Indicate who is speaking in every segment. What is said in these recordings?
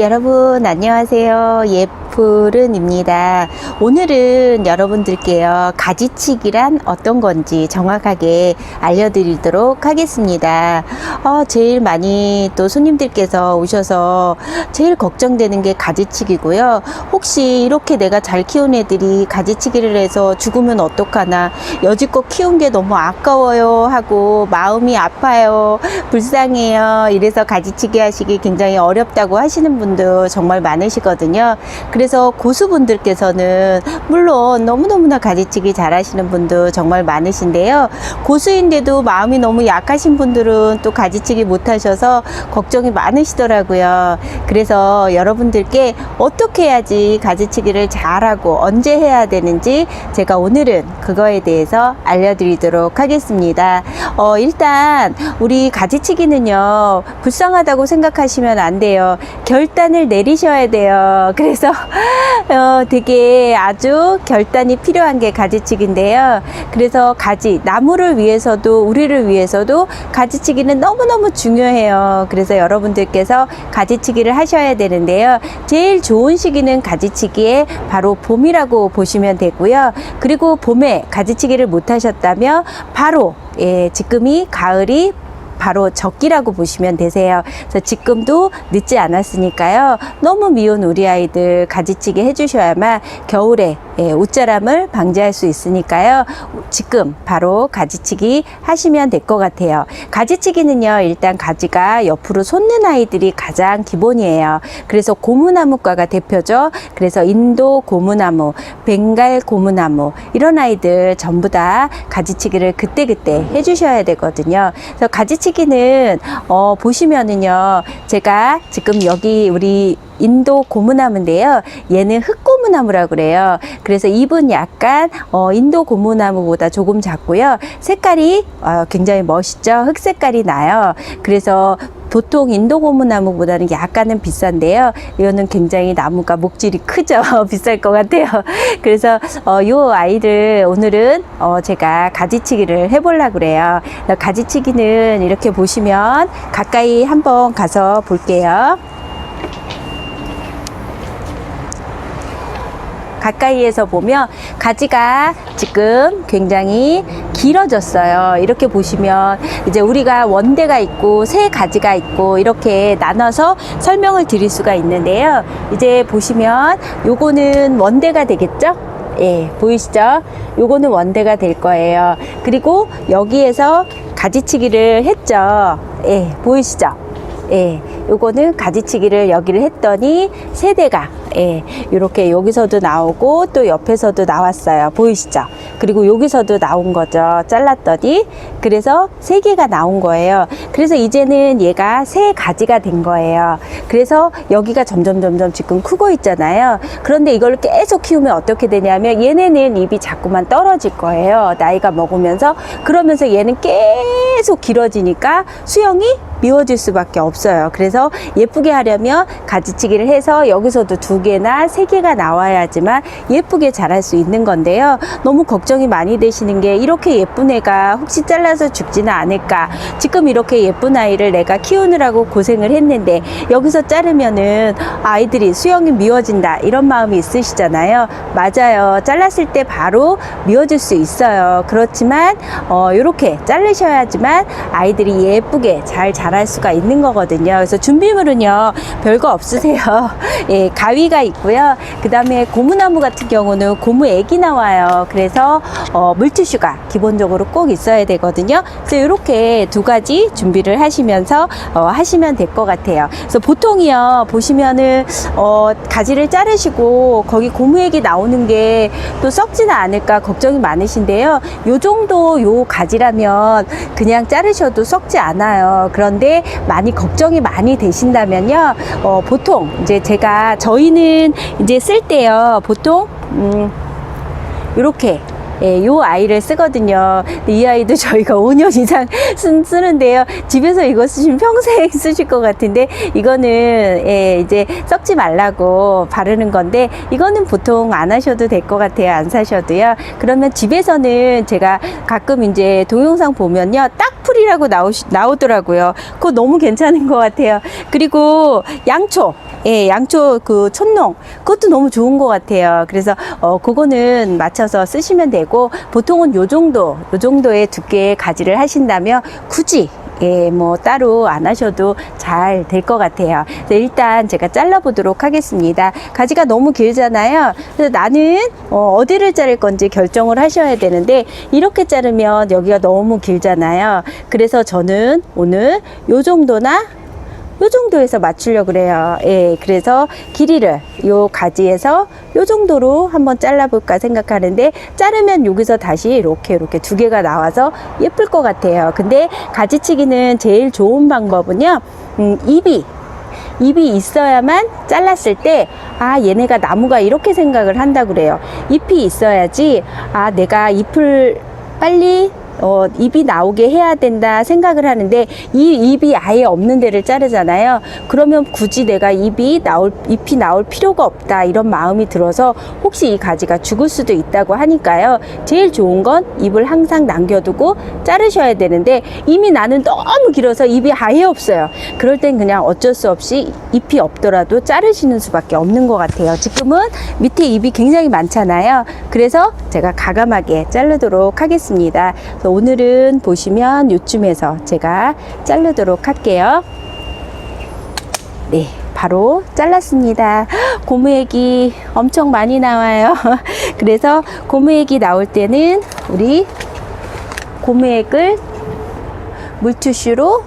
Speaker 1: 여러분 안녕하세요. 예쁘른입니다. 오늘은 여러분들께요 가지치기란 어떤 건지 정확하게 알려드리도록 하겠습니다. 어, 제일 많이 또 손님들께서 오셔서 제일 걱정되는 게 가지치기고요. 혹시 이렇게 내가 잘 키운 애들이 가지치기를 해서 죽으면 어떡하나 여지껏 키운 게 너무 아까워요 하고 마음이 아파요 불쌍해요 이래서 가지치기 하시기 굉장히 어렵다고 하시는 분도 정말 많으시거든요 그래서 고수분들께서는 물론 너무너무나 가지치기 잘 하시는 분도 정말 많으신데요 고수인데도 마음이 너무 약하신 분들은 또 가지치기 못 하셔서 걱정이 많으시더라고요 그래서 여러분들께 어떻게 해야지 가지치기를 잘하고 언제 해야 되는지 제가 오늘은 그거에 대해서 알려드리도록 하겠습니다. 어, 일단 우리 가지치기는요 불쌍하다고 생각하시면 안 돼요. 결단을 내리셔야 돼요. 그래서 어, 되게 아주 결단이 필요한 게 가지치기인데요. 그래서 가지 나무를 위해서도 우리를 위해서도 가지치기는 너무너무 중요해요. 그래서 여러분들께서 가지치기를 하셔야 되는데요. 제일 좋은 시기는 가지치기에 바로 봄이라고 보시면 되고요. 그리고 봄에 가지치기를 못 하셨다면 바로 예, 지금이 가을이 바로 적기라고 보시면 되세요. 그래서 지금도 늦지 않았으니까요. 너무 미운 우리 아이들 가지치기 해주셔야만 겨울에 예, 옷자람을 방지할 수 있으니까요. 지금 바로 가지치기 하시면 될 것 같아요. 가지치기는요, 일단 가지가 옆으로 솟는 아이들이 가장 기본이에요. 그래서 고무나무과가 대표죠. 그래서 인도 고무나무, 벵갈 고무나무 이런 아이들 전부 다 가지치기를 그때그때 해주셔야 되거든요. 그래서 가지치기는 어, 보시면은요, 제가 지금 여기 우리 인도 고무나무인데요. 얘는 흑고무나무라고 그래요. 그래서 잎은 약간 어, 인도 고무나무보다 조금 작고요. 색깔이 어, 굉장히 멋있죠. 흑 색깔이 나요. 그래서 보통 인도 고무나무보다는 약간은 비싼데요. 이거는 굉장히 나무가 목질이 크죠. 비쌀 것 같아요. 그래서 어, 요 아이를 오늘은 어, 제가 가지치기를 해보려고 그래요. 가지치기는 이렇게 보시면 가까이 한번 가서 볼게요. 가까이에서 보면 가지가 지금 굉장히 길어졌어요. 이렇게 보시면 이제 우리가 원대가 있고 새 가지가 있고 이렇게 나눠서 설명을 드릴 수가 있는데요. 이제 보시면 요거는 원대가 되겠죠? 예, 보이시죠? 요거는 원대가 될 거예요. 그리고 여기에서 가지치기를 했죠. 예, 보이시죠? 예, 요거는 가지치기를 여기를 했더니 세대가 예, 이렇게 여기서도 나오고 또 옆에서도 나왔어요. 보이시죠? 그리고 여기서도 나온 거죠. 잘랐더니 그래서 세 개가 나온 거예요. 그래서 이제는 얘가 세 가지가 된 거예요. 그래서 여기가 점점 점점 지금 크고 있잖아요. 그런데 이걸 계속 키우면 어떻게 되냐면 얘네는 입이 자꾸만 떨어질 거예요. 나이가 먹으면서 그러면서 얘는 계속 길어지니까 수영이 미워질 수밖에 없어요. 그래서 예쁘게 하려면 가지치기를 해서 여기서도 두 개나 세 개가 나와야지만 예쁘게 자랄 수 있는 건데요. 너무 걱정이 많이 되시는 게 이렇게 예쁜 애가 혹시 잘라서 죽지는 않을까. 지금 이렇게 예쁜 아이를 내가 키우느라고 고생을 했는데 여기서 자르면은 아이들이 수영이 미워진다 이런 마음이 있으시잖아요. 맞아요. 잘랐을 때 바로 미워질 수 있어요. 그렇지만 어, 이렇게 자르셔야지만 아이들이 예쁘게 잘 자랄 수가 있는 거거든요. 그래서 준비물은요 별거 없으세요. 예, 가위가 있고요. 그 다음에 고무나무 같은 경우는 고무 액이 나와요. 그래서 어, 물티슈가 기본적으로 꼭 있어야 되거든요. 그래서 이렇게 두 가지 준비를 하시면서 어, 하시면 될 것 같아요. 그래서 보통이요 보시면은 어, 가지를 자르시고 거기 고무액이 나오는 게 또 썩지는 않을까 걱정이 많으신데요. 요 정도 요 가지라면 그냥 자르셔도 썩지 않아요. 그런 데 많이 걱정이 많이 되신다면요. 어, 보통 이제 제가 저희는 이제 쓸 때요. 보통 음, 이렇게 예, 요 아이를 쓰거든요. 이 아이도 저희가 5년 이상 쓰, 쓰는데요. 집에서 이거 쓰시면 평생 쓰실 것 같은데, 이거는, 예, 이제 썩지 말라고 바르는 건데, 이거는 보통 안 하셔도 될 것 같아요. 안 사셔도요. 그러면 집에서는 제가 가끔 이제 동영상 보면요. 딱 풀이라고 나오, 나오더라고요. 그거 너무 괜찮은 것 같아요. 그리고 양초. 예, 양초 그 촌농 그것도 너무 좋은 것 같아요. 그래서 어 그거는 맞춰서 쓰시면 되고 보통은 요 정도 요 정도의 두께의 가지를 하신다면 굳이 예, 뭐 따로 안 하셔도 잘 될 것 같아요. 일단 제가 잘라 보도록 하겠습니다. 가지가 너무 길잖아요. 그래서 나는 어, 어디를 자를 건지 결정을 하셔야 되는데 이렇게 자르면 여기가 너무 길잖아요. 그래서 저는 오늘 요 정도나 요 정도에서 맞추려고 그래요. 예, 그래서 길이를 요 가지에서 요 정도로 한번 잘라볼까 생각하는데 자르면 여기서 다시 이렇게 이렇게 두 개가 나와서 예쁠 것 같아요. 근데 가지치기는 제일 좋은 방법은요, 음, 입이 입이 있어야만 잘랐을 때, 아, 얘네가 나무가 이렇게 생각을 한다 그래요. 잎이 있어야지, 아, 내가 잎을 빨리 어, 입이 나오게 해야 된다 생각을 하는데 이 입이 아예 없는 데를 자르잖아요. 그러면 굳이 내가 입이 나올 잎이 나올 필요가 없다 이런 마음이 들어서 혹시 이 가지가 죽을 수도 있다고 하니까요. 제일 좋은 건 잎을 항상 남겨두고 자르셔야 되는데 이미 나는 너무 길어서 입이 아예 없어요. 그럴 땐 그냥 어쩔 수 없이 잎이 없더라도 자르시는 수밖에 없는 것 같아요. 지금은 밑에 잎이 굉장히 많잖아요. 그래서 제가 가감하게 자르도록 하겠습니다. 그래서 오늘은 보시면 요쯤에서 제가 자르도록 할게요. 네, 바로 잘랐습니다. 고무액이 엄청 많이 나와요. 그래서 고무액이 나올 때는 우리 고무액을 물티슈로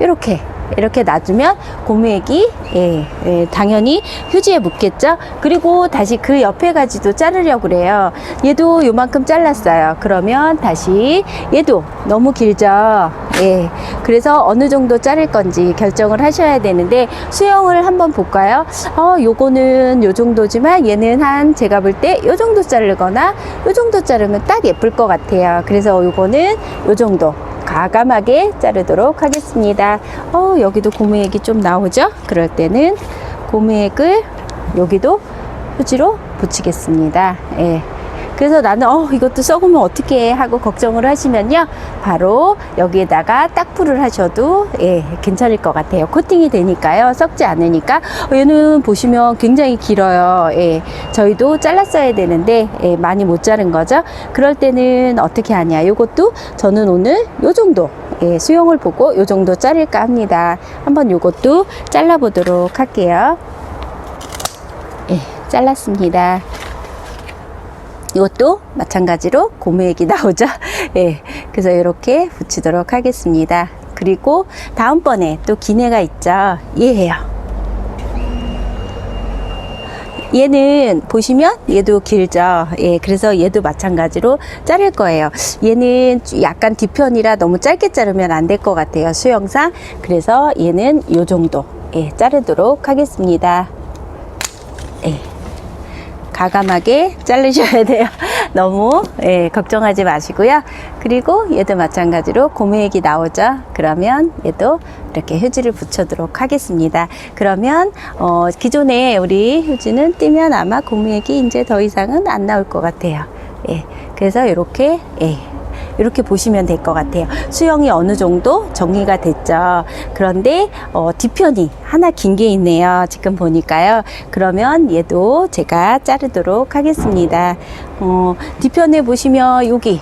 Speaker 1: 이렇게 이렇게 놔주면 고무액이 예, 예, 당연히 휴지에 묻겠죠. 그리고 다시 그 옆에 가지도 자르려고 그래요. 얘도 요만큼 잘랐어요. 그러면 다시 얘도 너무 길죠. 예, 그래서 어느 정도 자를 건지 결정을 하셔야 되는데 수영을 한번 볼까요? 어, 요거는 요 정도지만 얘는 한 제가 볼 때 요 정도 자르거나 요 정도 자르면 딱 예쁠 것 같아요. 그래서 요거는 요 정도 가감하게 자르도록 하겠습니다. 어, 여기도 고무액이 좀 나오죠? 그럴 때는 고무액을 여기도 휴지로 붙이겠습니다. 예. 그래서 나는 어 이것도 썩으면 어떻게 해? 하고 걱정을 하시면요. 바로 여기에다가 딱풀을 하셔도 예 괜찮을 것 같아요. 코팅이 되니까요. 썩지 않으니까. 어, 얘는 보시면 굉장히 길어요. 예 저희도 잘랐어야 되는데 예, 많이 못 자른 거죠. 그럴 때는 어떻게 하냐. 요것도 저는 오늘 요 정도 예, 수영을 보고 요 정도 자를까 합니다. 한번 요것도 잘라 보도록 할게요. 예 잘랐습니다 이것도 마찬가지로 고무액이 나오죠. 예. 그래서 이렇게 붙이도록 하겠습니다. 그리고 다음번에 또 기내가 있죠. 얘예요. 얘는 보시면 얘도 길죠. 예, 그래서 얘도 마찬가지로 자를 거예요. 얘는 약간 뒤편이라 너무 짧게 자르면 안 될 것 같아요. 수영상. 그래서 얘는 요 정도 예, 자르도록 하겠습니다. 예. 가감하게 자르셔야 돼요. 너무 예, 걱정하지 마시고요. 그리고 얘도 마찬가지로 고무액이 나오죠. 그러면 얘도 이렇게 휴지를 붙여도록 하겠습니다. 그러면 어, 기존에 우리 휴지는 띄면 아마 고무액이 이제 더 이상은 안 나올 것 같아요. 예, 그래서 이렇게 예, 이렇게 보시면 될 것 같아요. 수영이 어느 정도 정리가 됐죠. 그런데 어, 뒤편이 하나 긴 게 있네요. 지금 보니까요. 그러면 얘도 제가 자르도록 하겠습니다. 어, 뒤편에 보시면 여기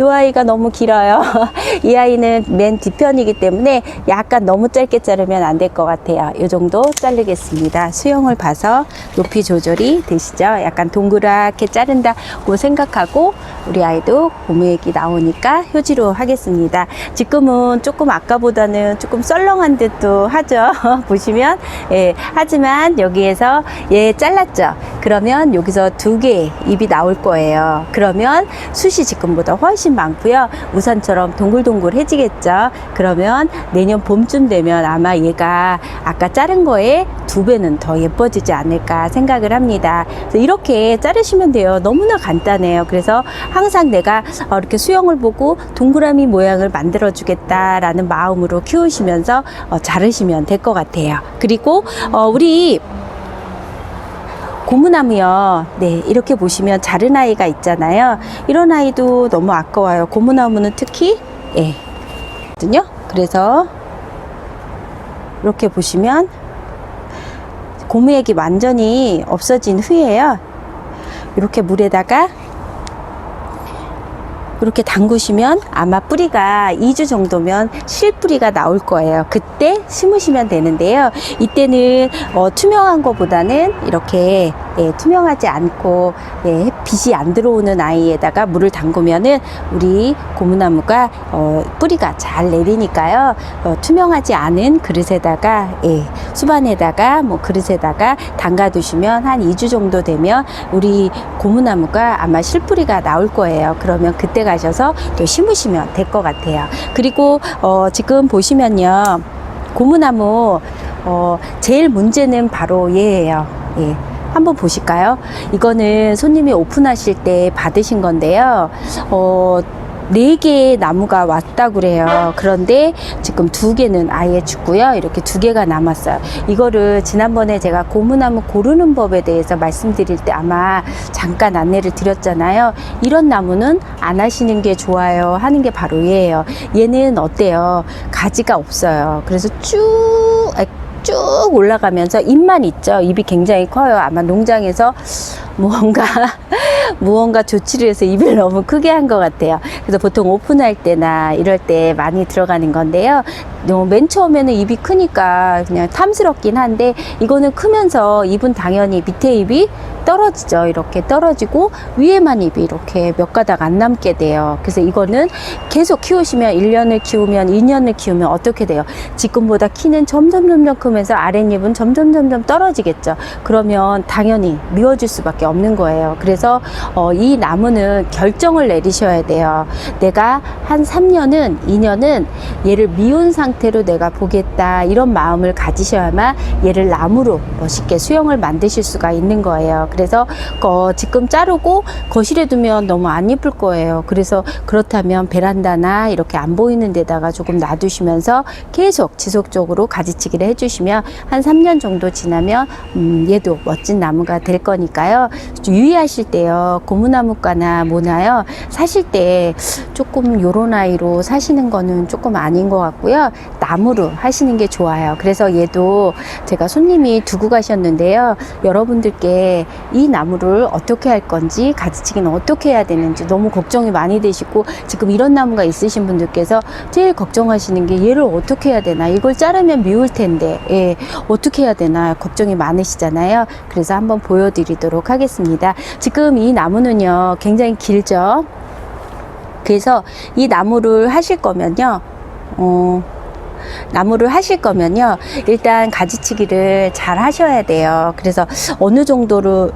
Speaker 1: 이 아이가 너무 길어요. 이 아이는 맨 뒤편이기 때문에 약간 너무 짧게 자르면 안 될 것 같아요. 이 정도 자르겠습니다. 수영을 봐서 높이 조절이 되시죠? 약간 동그랗게 자른다고 생각하고 우리 아이도 고무액이 나오니까 휴지로 하겠습니다. 지금은 조금 아까보다는 조금 썰렁한 듯도 하죠. 보시면 예, 하지만 여기에서 얘 잘랐죠. 그러면 여기서 두 개의 입이 나올 거예요. 그러면 숱이 지금보다 훨씬 많고요. 우산처럼 동글동글해지겠죠. 그러면 내년 봄쯤 되면 아마 얘가 아까 자른 거에 두 배는 더 예뻐지지 않을까 생각을 합니다. 그래서 이렇게 자르시면 돼요. 너무나 간단해요. 그래서 항상 내가 어, 이렇게 수영을 보고 동그라미 모양을 만들어 주겠다라는 마음으로 키우시면서 어, 자르시면 될 것 같아요. 그리고 어, 우리 고무나무요. 네, 이렇게 보시면 자른 아이가 있잖아요. 이런 아이도 너무 아까워요. 고무나무는 특히, 예. 거든요. 그래서, 이렇게 보시면, 고무액이 완전히 없어진 후에요. 이렇게 물에다가 이렇게 담그시면 아마 뿌리가 2주 정도면 실뿌리가 나올 거예요. 그때 심으시면 되는데요. 이때는 어, 투명한 것보다는 이렇게 예, 투명하지 않고 예, 빛이 안 들어오는 아이에다가 물을 담그면은 우리 고무나무가 어, 뿌리가 잘 내리니까요. 어, 투명하지 않은 그릇에다가 예, 수반에다가 뭐 그릇에다가 담가 두시면 한 2주 정도 되면 우리 고무나무가 아마 실뿌리가 나올 거예요. 그러면 그때 가셔서 또 심으시면 될 것 같아요. 그리고 어, 지금 보시면요. 고무나무 어, 제일 문제는 바로 얘예요. 예. 한번 보실까요? 이거는 손님이 오픈하실 때 받으신 건데요. 어, 네 개의 나무가 왔다 그래요. 그런데 지금 두 개는 아예 죽고요. 이렇게 두 개가 남았어요. 이거를 지난번에 제가 고무나무 고르는 법에 대해서 말씀드릴 때 아마 잠깐 안내를 드렸잖아요. 이런 나무는 안 하시는 게 좋아요. 하는 게 바로 얘예요. 얘는 어때요? 가지가 없어요. 그래서 쭉 아, 쭉 올라가면서 잎만 있죠. 잎이 굉장히 커요. 아마 농장에서 무언가 무언가 조치를 해서 입을 너무 크게 한 것 같아요. 그래서 보통 오픈할 때나 이럴 때 많이 들어가는 건데요. 어, 맨 처음에는 입이 크니까 그냥 탐스럽긴 한데 이거는 크면서 잎은 당연히 밑에 잎이 떨어지죠. 이렇게 떨어지고 위에만 잎이 이렇게 몇 가닥 안 남게 돼요. 그래서 이거는 계속 키우시면 1년을 키우면 2년을 키우면 어떻게 돼요? 지금보다 키는 점점 점점 크면서 아랫잎은 점점 점점 떨어지겠죠. 그러면 당연히 미워질 수밖에 없는 거예요. 그래서 어, 이 나무는 결정을 내리셔야 돼요. 내가 한 3년은 2년은 얘를 미운 상태로 내가 보겠다 이런 마음을 가지셔야만 얘를 나무로 멋있게 수영을 만드실 수가 있는 거예요. 그래서 어, 지금 자르고 거실에 두면 너무 안 예쁠 거예요. 그래서 그렇다면 베란다나 이렇게 안 보이는 데다가 조금 놔두시면서 계속 지속적으로 가지치기를 해주시면 한 3년 정도 지나면 음, 얘도 멋진 나무가 될 거니까요. 유의하실 때요. 고무나무과나 뭐나요. 사실 때 조금 요런 아이로 사시는 거는 조금 아닌 것 같고요. 나무로 하시는 게 좋아요. 그래서 얘도 제가 손님이 두고 가셨는데요. 여러분들께 이 나무를 어떻게 할 건지 가지치기는 어떻게 해야 되는지 너무 걱정이 많이 되시고 지금 이런 나무가 있으신 분들께서 제일 걱정하시는 게 얘를 어떻게 해야 되나 이걸 자르면 미울 텐데 예, 어떻게 해야 되나 걱정이 많으시잖아요. 그래서 한번 보여드리도록 하겠습니다. 지금 이 나무는요 굉장히 길죠. 그래서 이 나무를 하실 거면요. 어, 나무를 하실 거면요. 일단 가지치기를 잘 하셔야 돼요. 그래서 어느 정도로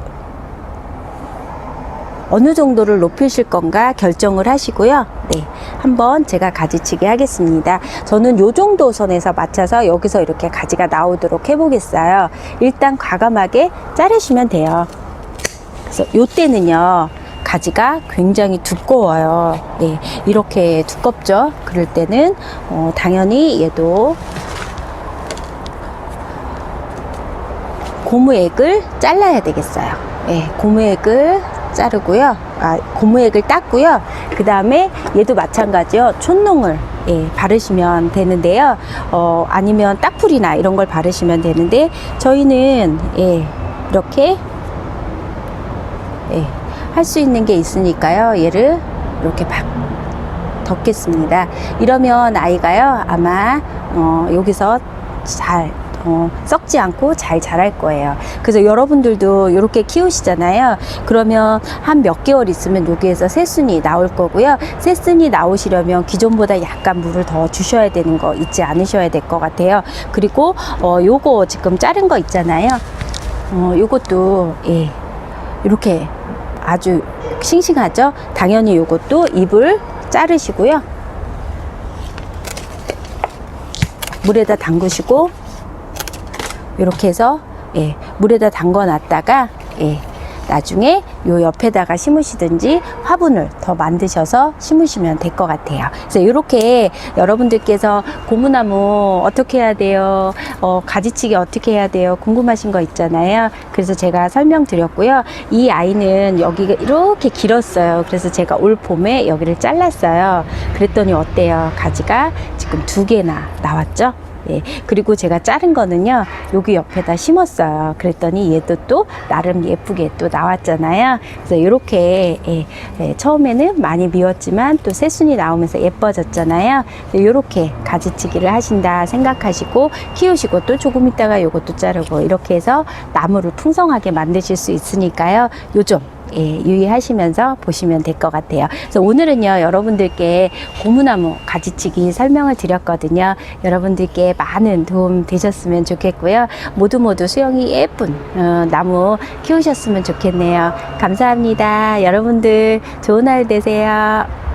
Speaker 1: 어느 정도를 높이실 건가 결정을 하시고요. 네. 한번 제가 가지치기 하겠습니다. 저는 요 정도 선에서 맞춰서 여기서 이렇게 가지가 나오도록 해보겠어요. 일단 과감하게 자르시면 돼요. 그래서 요 때는요. 가지가 굉장히 두꺼워요. 네, 이렇게 두껍죠. 그럴 때는 어, 당연히 얘도 고무액을 잘라야 되겠어요. 네, 고무액을 자르고요. 아, 고무액을 땄고요. 그 다음에 얘도 마찬가지요. 촌농을 예, 바르시면 되는데요. 어, 아니면 딱풀이나 이런 걸 바르시면 되는데 저희는 예, 이렇게 예, 할 수 있는 게 있으니까요. 얘를 이렇게 박 덮겠습니다. 이러면 아이가요 아마 어, 여기서 잘 어, 썩지 않고 잘 자랄 거예요. 그래서 여러분들도 이렇게 키우시잖아요. 그러면 한 몇 개월 있으면 여기에서 새순이 나올 거고요. 새순이 나오시려면 기존보다 약간 물을 더 주셔야 되는 거 잊지 않으셔야 될 것 같아요. 그리고 어, 요거 지금 자른 거 있잖아요. 어, 요것도 예, 이렇게 아주 싱싱하죠? 당연히 요것도 잎을 자르시고요. 물에다 담그시고 이렇게 해서 예, 물에다 담궈 놨다가 예, 나중에 요 옆에다가 심으시든지 화분을 더 만드셔서 심으시면 될 것 같아요. 그래서 이렇게 여러분들께서 고무나무 어떻게 해야 돼요? 어, 가지치기 어떻게 해야 돼요? 궁금하신 거 있잖아요. 그래서 제가 설명드렸고요. 이 아이는 여기가 이렇게 길었어요. 그래서 제가 올 봄에 여기를 잘랐어요. 그랬더니 어때요? 가지가 지금 두 개나 나왔죠? 예, 그리고 제가 자른 거는요, 여기 옆에다 심었어요. 그랬더니 얘도 또 나름 예쁘게 또 나왔잖아요. 그래서 이렇게 예, 예, 처음에는 많이 미웠지만 또 새순이 나오면서 예뻐졌잖아요. 이렇게 가지치기를 하신다 생각하시고 키우시고 또 조금 있다가 요것도 자르고 이렇게 해서 나무를 풍성하게 만드실 수 있으니까요. 요점 예, 유의하시면서 보시면 될 것 같아요. 그래서 오늘은요, 여러분들께 고무나무 가지치기 설명을 드렸거든요. 여러분들께 많은 도움 되셨으면 좋겠고요. 모두 모두 수영이 예쁜 어, 나무 키우셨으면 좋겠네요. 감사합니다. 여러분들 좋은 하루 되세요.